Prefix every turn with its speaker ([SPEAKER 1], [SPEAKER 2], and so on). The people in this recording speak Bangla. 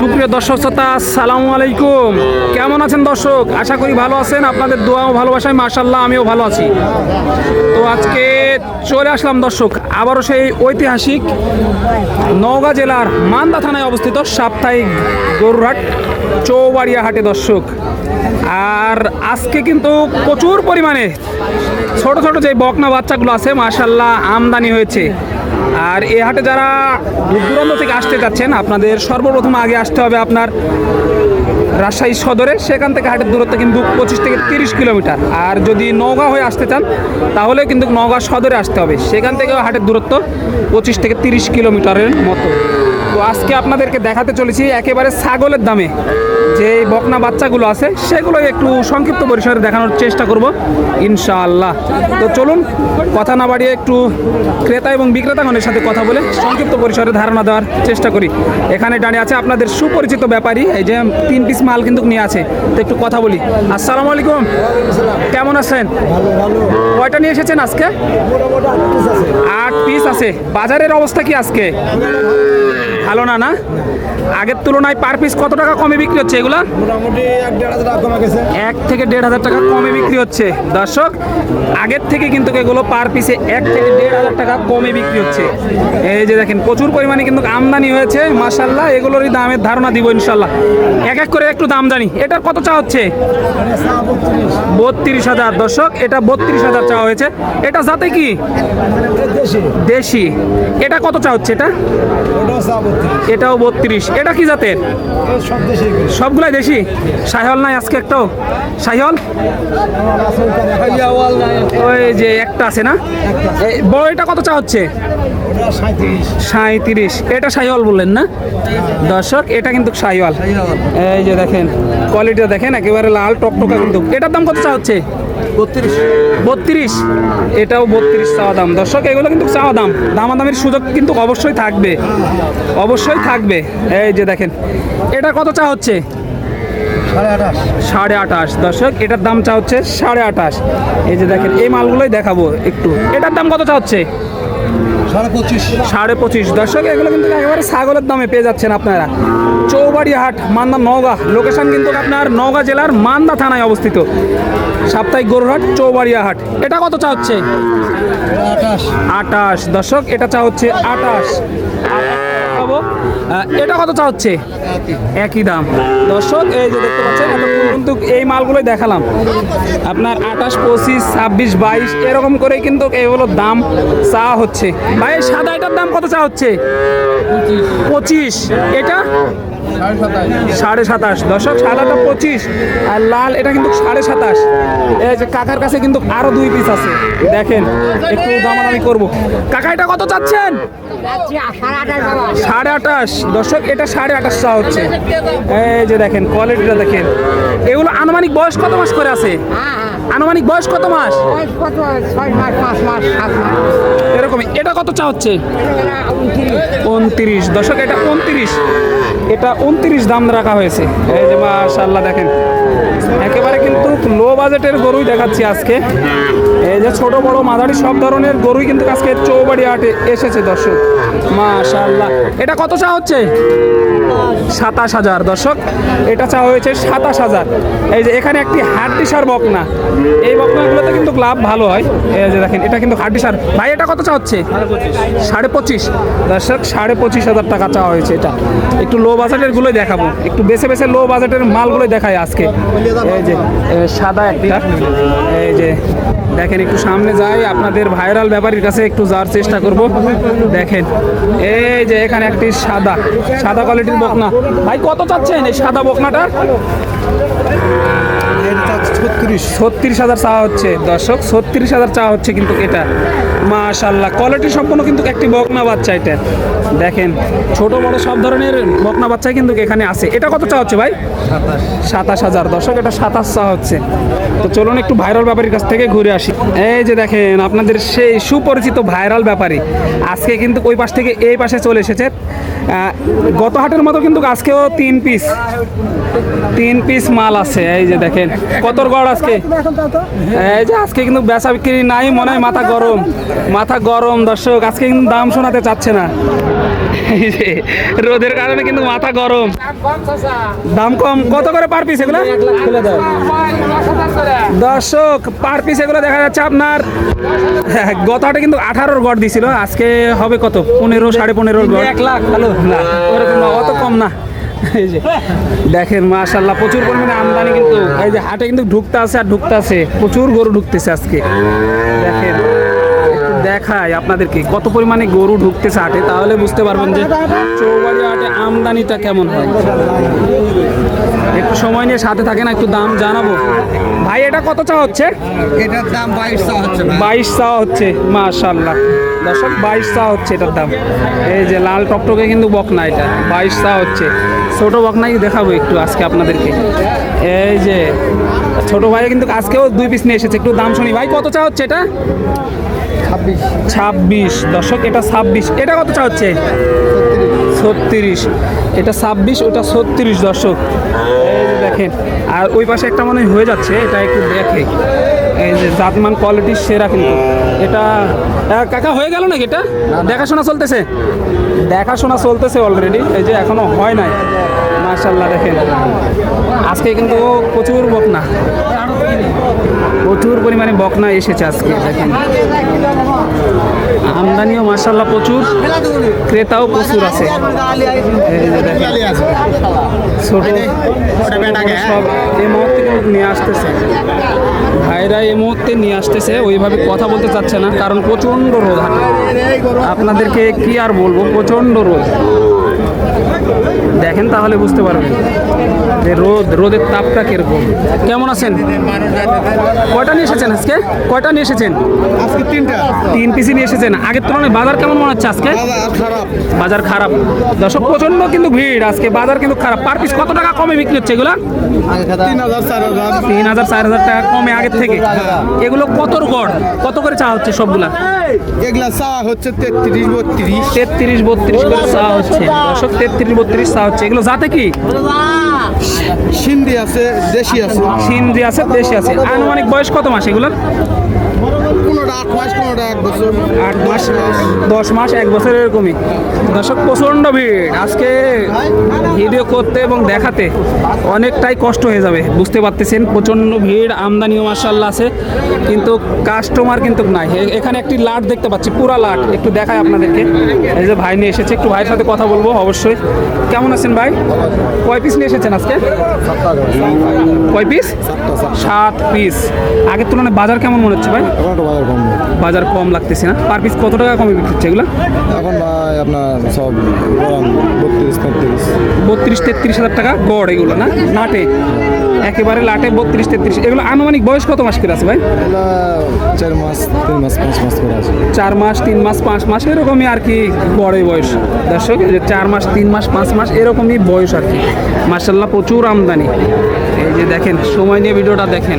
[SPEAKER 1] সুপ্রিয় দর্শক শ্রোতা, আসসালামু আলাইকুম। কেমন আছেন দর্শক? আশা করি ভালো আছেন। আপনাদের দোয়া ও ভালোবাসায় মার্শাল্লাহ আমিও ভালো আছি। তো আজকে চলে আসলাম দর্শক, আবারও সেই ঐতিহাসিক নওগাঁ জেলার মান্দা থানায় অবস্থিত সাপ্তাহিক গরুরহাট চৌবাড়িয়া হাটে দর্শক। আর আজকে কিন্তু প্রচুর পরিমাণে ছোট ছোট যে বকনা বাচ্চাগুলো আছে মার্শাল্লাহ আমদানি হয়েছে। আর এ হাটে যারা দূর থেকে আসতে চাচ্ছেন আপনাদের সর্বপ্রথম আগে আসতে হবে আপনার রাজশাহী সদরে, সেখান থেকে হাটের দূরত্ব কিন্তু পঁচিশ থেকে তিরিশ কিলোমিটার। আর যদি নওগাঁ হয়ে আসতে চান, তাহলে কিন্তু নওগাঁ সদরে আসতে হবে। সেখান থেকেও হাটের দূরত্ব পঁচিশ থেকে তিরিশ কিলোমিটারের মতো। তো আজকে আপনাদেরকে দেখাতে চলেছি একেবারে ছাগলের দামে। যে বকনা বাচ্চাগুলো আছে সেগুলো একটু সংক্ষিপ্ত পরিসরে দেখানোর চেষ্টা করব, ইনশাআল্লাহ। তো চলুন, কথা না বাড়িয়ে একটু ক্রেতা এবং বিক্রেতাগণের সাথে কথা বলে সংক্ষিপ্ত পরিসরে ধারণা দেওয়ার চেষ্টা করি। এখানে দাঁড়িয়ে আছে আপনাদের সুপরিচিত ব্যাপারী, এই যে তিন পিস মাল কিন্তু নিয়ে আছে। তো একটু কথা বলি। আসসালামু আলাইকুম। কেমন আছেন? কয়টা নিয়ে এসেছেন আজকে? আট পিস আছে। বাজারের অবস্থা কি আজকে? ভালো না না? আগের তুলনায় পার পিস কত টাকা কমে বিক্রি হচ্ছে এগুলা?
[SPEAKER 2] মোটামুটি এক দেড় হাজার টাকা কমে গেছে।
[SPEAKER 1] এক থেকে দেড় হাজার টাকা কমে বিক্রি হচ্ছে। দর্শক আগের থেকে কিন্তু এগুলো পার পিসে এক থেকে দেড় হাজার টাকা কমে বিক্রি হচ্ছে। এই যে দেখেন প্রচুর পরিমাণে কিন্তু আমদানি হয়েছে মাসাল্লাহ এগুলোরই দামের ধারণা দিব ইনশাল্লাহ এক এক করে একটু দাম জানি। এটার কত চা হচ্ছে? বত্রিশ হাজার। দর্শক এটা বত্রিশ হাজার চা হয়েছে। এটা যাতে কি?
[SPEAKER 2] দেশি।
[SPEAKER 1] এটা কত চা হচ্ছে এটা? এটাও বত্রিশ। এটা কি জাতের? সবগুলাই দেশি? সাহিওয়াল নাই আজকে একটাও? সাহিওয়াল ওই যে একটা আছে না? এই বড় এটা কত চা হচ্ছে?
[SPEAKER 2] সাঁত্রিশ
[SPEAKER 1] এটা সাহিওয়াল বললেন না? দর্শক এটা কিন্তু সাহিওয়াল এই যে দেখেন কোয়ালিটিটা দেখেন একেবারে লাল টকটকা কিন্তু। এটার দাম কত চা হচ্ছে?
[SPEAKER 2] বত্রিশ।
[SPEAKER 1] বত্রিশ? এটাও বত্রিশ চাওয়া দাম। দর্শক এগুলো কিন্তু চাওয়া দাম। দামাদামির সুযোগ কিন্তু অবশ্যই থাকবে। অবশ্যই থাকবে। এই যে দেখেন এটা কত চা হচ্ছে?
[SPEAKER 2] সাড়ে আঠাশ।
[SPEAKER 1] দর্শক এটার দাম চা হচ্ছে সাড়ে আঠাশ। এই যে দেখেন এই মালগুলোই দেখাবো একটু। এটার দাম কত চা হচ্ছে?
[SPEAKER 2] সাড়ে পঁচিশ।
[SPEAKER 1] সাড়ে পঁচিশ। দর্শক এগুলো কিন্তু একেবারে ছাগলের দামে পেয়ে যাচ্ছেন আপনারা। চৌবাড়ি হাট মান্দা নওগাঁ। লোকেশন কিন্তু আপনার নওগাঁ জেলার মান্দা থানায় অবস্থিত। সাপ্তাহিক গরুরহাট চৌবাড়িয়া হাট এটা কত চা হচ্ছে? আটাশ দর্শক এটা চা হচ্ছে আটাশ এটা কত চা হচ্ছে? একই দাম। দর্শক এই যে দেখতে পাচ্ছেন কিন্তু এই মালগুলোই দেখালাম। আপনার আঠাশ পঁচিশ ছাব্বিশ বাইশ এরকম করে কিন্তু এগুলো দাম চা হচ্ছে। ভাই সাদা এটার দাম কত চা হচ্ছে? পঁচিশ। এটা? সাড়ে সাতাশ। দর্শক সাদাটা পঁচিশ। আর লাল এটা কিন্তু সাড়ে সাতাশ। এই যে কাকার কাছে কিন্তু আরও দুই পিস আছে। দেখেন একটু দামাদামি করব। কাকা এটা কত চাচ্ছেন? সাড়ে আঠাশ দর্শক এটা সাড়ে আঠাশ চা হচ্ছে। এই যে দেখেন কোয়ালিটিটা দেখেন। এগুলো আনুমানিক বয়স কত মাস করে আছে? আনুমানিক বয়স কত মাস? এরকমই। এটা কত চা হচ্ছে?
[SPEAKER 3] উনত্রিশ।
[SPEAKER 1] দশক এটা উনত্রিশ। এটা উনত্রিশ দাম রাখা হয়েছে। এই যে মাশাল্লাহ দেখেন। একেবারে কিন্তু লো বাজেটের গরুই দেখাচ্ছি আজকে। এই যে ছোট, বড়, মাঝারি সব ধরনের গরুই কিন্তু আজকে চৌবাড়ি আটে এসেছে দর্শক। মাশাল্লাহ এটা কত চা হচ্ছে? সাতাশ হাজার। দর্শক, এটা চা হয়েছে সাতাশ হাজার। এই যে এখানে একটি হাড্ডি সার বকনা। এই বকনাগুলোতে কিন্তু লাভ ভালো হয়। এই যে দেখেন, এটা কিন্তু হাড্ডি সার ভাই, এটা কত চা হচ্ছে? সাড়ে পঁচিশ। দর্শক, সাড়ে পঁচিশ হাজার টাকা চাওয়া হয়েছে এটা। একটু লো বাজেটের গুলোই দেখাবো। একটু বেছে বেছে লো বাজেটের মালগুলোই দেখায় আজকে। এই যে সাদা একটা। এই যে দেখেন একটু সামনে যাই আপনাদের ভাইরাল ব্যাপারীর কাছে একটু যাওয়ার চেষ্টা করব। দেখেন এই যে এখানে একটি সাদা সাদা কোয়ালিটির বকনা। ভাই কত চাচ্ছেন এই সাদা বকনাটা?
[SPEAKER 2] ছত্রিশ।
[SPEAKER 1] ছত্রিশ হাজার চা হচ্ছে। দর্শক ছত্রিশ হাজার চা হচ্ছে কিন্তু এটা। মাশাল্লাহ কোয়ালিটি সম্পন্ন কিন্তু একটি বকনা বাচ্চা এটা। দেখেন ছোট বড় সব ধরনের বকনা বাচ্চাই কিন্তু এখানে আছে। এটা কত চা হচ্ছে ভাই?
[SPEAKER 2] সাতাশ।
[SPEAKER 1] সাতাশ হাজার। দর্শক এটা সাতাশ চা হচ্ছে। তো চলুন একটু ভাইরাল ব্যাপারীর কাছ থেকে ঘুরে আসি। এই যে দেখেন আপনাদের সেই সুপরিচিত ভাইরাল ব্যাপারী আজকে কিন্তু ওই পাশ থেকে এই পাশে চলে এসেছে। গত হাটের মতো কিন্তু আজকেও তিন পিস। তিন পিস মাল আছে। এই যে দেখেন কতর গড় আজকে? এই যে আজকে কিন্তু বেচা বিক্রি নাই মনে হয় মাথা গরম। মাথা গরম দর্শক আজকে কিন্তু দাম শোনাতে চাচ্ছে না। রোদের কারণে কিন্তু মাথা গরম। দাম কম কত করে পার পিস এগুলো? দর্শক পার পিস এগুলো দেখা যাচ্ছে আপনার হ্যাঁ, গত কিন্তু আঠারোর গড় দিছিল আজকে হবে কত? পনেরো সাড়ে পনেরোর গড়। এক লাখ না ওরকম না অত কম না। এই যে দেখেন মাশাল্লাহ প্রচুর পরিমাণে আমদানি কিন্তু এই যে হাটে কিন্তু ঢুকতে আছে আর ঢুকতে আছে প্রচুর গরু ঢুকতেছে আজকে। দেখায় আপনাদেরকে কত পরিমাণে গরু ঢুকতেছে হাটে তাহলে বুঝতে পারবেন যে চৌবাড়ি হাটে আমদানিটা কেমন হয়। একটু সময় নিয়ে সাথে থাকেন একটু দাম জানাব। ভাই এটা কত চা হচ্ছে?
[SPEAKER 2] এটার দাম বাইশ চা হচ্ছে
[SPEAKER 1] বাইশ চা হচ্ছে মাশাল্লাহ দর্শক বাইশ চা হচ্ছে এটার দাম। এই যে লাল টকটকে কিন্তু বকনা এটা বাইশ চা হচ্ছে। ছোট বকনাই দেখাবো একটু আজকে আপনাদেরকে। এই যে ছোট ভাই কিন্তু আজকেও দুই পিস নিয়ে এসেছে একটু দাম শুনি। ভাই কত চা হচ্ছে এটা?
[SPEAKER 2] ছাব্বিশ।
[SPEAKER 1] ছাব্বিশ। দর্শক এটা ছাব্বিশ। এটা কত চা হচ্ছে? ছত্রিশ। এটা ছাব্বিশ ওটা ছত্রিশ দর্শক। দেখেন আর ওই পাশে একটা মনে হয় যাচ্ছে এটা একটু দেখে। এই যে জাতমান কোয়ালিটির সেরা কিন্তু। এটা কাকা হয়ে গেল নাকি এটা? দেখাশোনা চলতেছে? দেখাশোনা চলতেছে অলরেডি এই যে এখনও হয় নাই। মার্শাল্লাহ দেখেন। আজকে কিন্তু প্রচুর বকনা। প্রচুর পরিমাণে বকনা এসেছে আজকে দেখেন। আমদানিও মার্শাল্লাহ প্রচুর ক্রেতাও প্রচুর আছে। ছোট সব এই মুহূর্তে নিয়ে আসতেছে। ভাইরা এই মুহূর্তে নিয়ে আসতেছে ওইভাবে কথা বলতে চাচ্ছে না কারণ প্রচণ্ড রোদ আপনাদেরকে কি আর বলব প্রচণ্ড রোদ। দেখেন তাহলে বুঝতে পারবেন। রোদের তাপটা কীরকম? কেমন আছেন? কয়টা নিয়ে এসেছেন আজকে? কয়টা নিয়ে এসেছেন?
[SPEAKER 2] আজকে তিনটা।
[SPEAKER 1] তিন পিসি নিয়ে এসেছেন। আগের তুলনায় বাজার কেমন মনে হচ্ছে আজকে?
[SPEAKER 2] খারাপ।
[SPEAKER 1] বাজার খারাপ। দর্শক প্রচণ্ড কিন্তু ভিড় আজকে। বাজার কিন্তু খারাপ। পার পিস কত টাকা কমে বিক্রি হচ্ছে এগুলো?
[SPEAKER 2] তিন হাজার চার হাজার।
[SPEAKER 1] তিন হাজার চার হাজার টাকা কমে আগের থেকে। এগুলো কতর গড়? কত করে চা হচ্ছে সবগুলা?
[SPEAKER 2] এগুলা চা হচ্ছে তেত্রিশ বত্রিশ।
[SPEAKER 1] তেত্রিশ বত্রিশ করে চা হচ্ছে। দর্শক তেত্রিশ বত্রিশ চা হচ্ছে। এগুলো যাতে কি?
[SPEAKER 2] সিন্ধি আছে দেশি আছে।
[SPEAKER 1] সিন্ধি আছে দেশি আছে। আনুমানিক বয়স কত মাস এগুলোর?
[SPEAKER 2] কোনোটা আট মাস কোনোটা এক বছর?
[SPEAKER 1] আট মাস দশ মাস এক বছর এরকমই। দর্শক প্রচণ্ড ভিড়। আজকে ভিডিও করতে এবং দেখাতে অনেকটাই কষ্ট হয়ে যাবে বুঝতে পারতেছেন? প্রচণ্ড ভিড় আমদানিও মার্শাল্লাহ আছে কিন্তু কাস্টমার কিন্তু নাই। এখানে একটি লাট দেখতে পাচ্ছি পুরা লাট। একটু দেখায় আপনাদেরকে। এই যে ভাই নিয়ে এসেছে একটু ভাইয়ের সাথে কথা বলব অবশ্যই। কেমন আছেন ভাই? কয় পিস নিয়ে এসেছেন আজকে? কয় পিস সাত পিস আগের তুলনায় বাজার কেমন মনে হচ্ছে ভাই?
[SPEAKER 2] বাজার কম।
[SPEAKER 1] বাজার কম লাগতেছে না? পার পিস কত টাকা কমে বিক্রি হচ্ছে এগুলো?
[SPEAKER 2] এখন ভাই আপনার সব বত্রিশ তেত্রিশ।
[SPEAKER 1] বত্রিশ তেত্রিশ হাজার টাকা গড় এগুলো না? লাটে? একেবারে লাটে বত্রিশ তেত্রিশ। এগুলো আনুমানিক বয়স কত মাস করে আছে ভাই?
[SPEAKER 2] চার মাস তিন মাস পাঁচ মাস করে আছে।
[SPEAKER 1] চার মাস তিন মাস পাঁচ মাস এরকমই আর কি বড়ই বয়স। দর্শক যে চার মাস তিন মাস পাঁচ মাস এরকমই বয়স আর কি। মার্শাল্লাহ প্রচুর আমদানি। এই যে দেখেন সময় নিয়ে ভিডিওটা দেখেন।